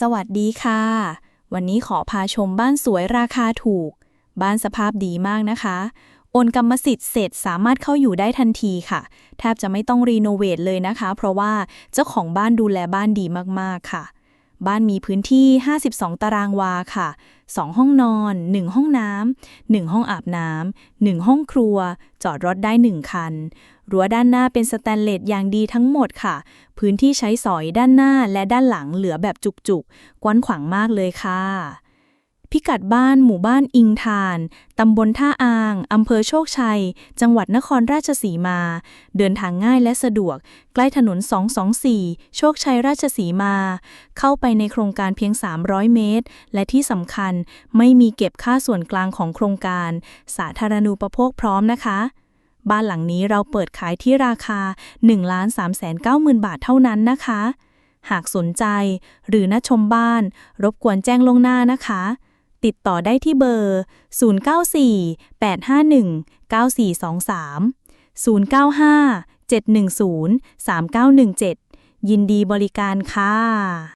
สวัสดีค่ะ วันนี้ขอพาชมบ้านสวยราคาถูก บ้านสภาพดีมากนะคะ โอนกรรมสิทธิ์เสร็จสามารถเข้าอยู่ได้ทันทีค่ะ แทบจะไม่ต้องรีโนเวทเลยนะคะ เพราะว่าเจ้าของบ้านดูแลบ้านดีมากๆค่ะ บ้านมีพื้นที่ 52 ตารางวาค่ะ 2 ห้องนอน 1 ห้องน้ำ 1 ห้องอาบน้ำ 1 ห้องครัว จอดรถได้ 1 คัน รั้วด้านหน้าเป็นสแตนเลสอย่างดีทั้งหมดค่ะ พื้นที่ใช้สอยด้านหน้าและด้านหลังเหลือแบบจุกๆ กว้างขวางมากเลยค่ะ พิกัดบ้านหมู่บ้านอิงทาน ตำบลท่าอาง อำเภอโชคชัย จังหวัดนครราชสีมา เดินทางง่ายและสะดวก ใกล้ถนน 224 โชคชัยราชสีมา เข้าไปในโครงการเพียง 300 เมตร และที่สำคัญไม่มีเก็บค่าส่วนกลางของโครงการ สาธารณูปโภคพร้อมนะคะบ้านหลังนี้เราเปิดขายที่ราคา 1 3 9 0 0 0 0 บาทเท่านั้นนะคะ หากสนใจหรือนัชมบ้าน รบกวนแจ้งลงหน้านะคะ ติดต่อได้ที่เบอร์ 094 851 9423 095 710 3917 ยินดีบริการค่ะ